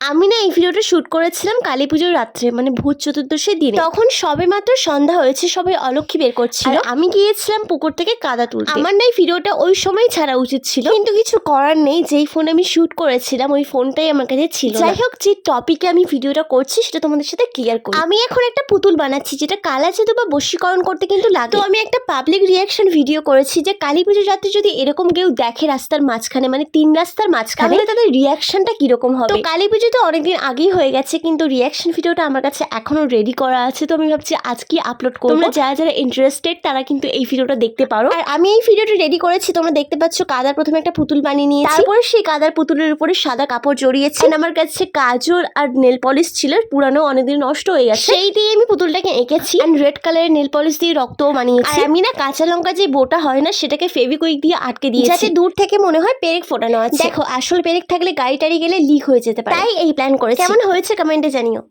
আমি না এই ভিডিওটা শুট করেছিলাম কালী পুজোর রাত্রে মানে ভূত চতুর্দশীর দিনে। তখন সবে মাত্র সন্ধ্যা হয়েছে সবাই অলক্ষী বের করছিল। আমি গিয়েছিলাম পুকুর থেকে কাদা তুলতে। আমার না এই ভিডিওটা ওই সময় ছাড়া উচিত ছিল। কিন্তু কিছু করার নেই যেই ফোন আমি শুট করেছিলাম ওই ফোনটাই আমার কাছে ছিল যাই হোক যে টপিকে আমি ভিডিওটা করছি সেটা তোমাদের সাথে ক্লিয়ার করি। আমি এখন একটা পুতুল বানাচ্ছি যেটা কালা জাদু বা বশীকরণ করতে কিন্তু লাগে। তো আমি একটা পাবলিক রিয়াকশন ভিডিও করেছি যে কালী পুজোর রাত্রে যদি এরকম কেউ দেখে রাস্তার মাঝখানে মানে তিন রাস্তার মাঝখানে তাহলে তাদের রিয়াকশনটা কীরকম হবে? তো কালী পুজো তো অনেকদিন আগেই হয়ে গেছে, কিন্তু রিয়াকশন ভিডিওটা আমার কাছে এখনও রেডি করা আছে, তো আমি ভাবছি আজকে আপলোড করব। তোমরা যারা যারা ইন্টারেস্টেড তারা কিন্তু এই ভিডিওটা দেখতে পারো। আর আমি এই ভিডিওটা রেডি করেছি, তোমরা দেখতে পাচ্ছ কাদার প্রথমে একটা পুতুল বানিয়ে নিয়েছি। তারপরে সেই কাদার পুতুলের উপরে সাদা কাপড় জড়িয়েছি। And আমার কাছে কাজল আর নেল পলিশ ছিল, পুরানো অনেকদিন নষ্ট হয়ে গেছে। সেই দিয়ে আমি পুতুলটাকে এঁকেছি অ্যান্ড রেড কালারের নেল পলিশ দিয়ে রক্তও বানিয়েছি। আমি না কাঁচা লঙ্কা যে বোটা হয় না, সেটাকে ফেভিকুইক দিয়ে আটকে দিয়েছি। যাতে দূর থেকে মনে হয় পেরেক ফোটানো আছে। দেখো, আসল পেরেক থাকলে গাড়ি টাড়ি গেলে লিক হয়ে যেতে পারে। তাই এই প্ল্যান করেছি। কেমন হয়েছে কমেন্টে জানিও।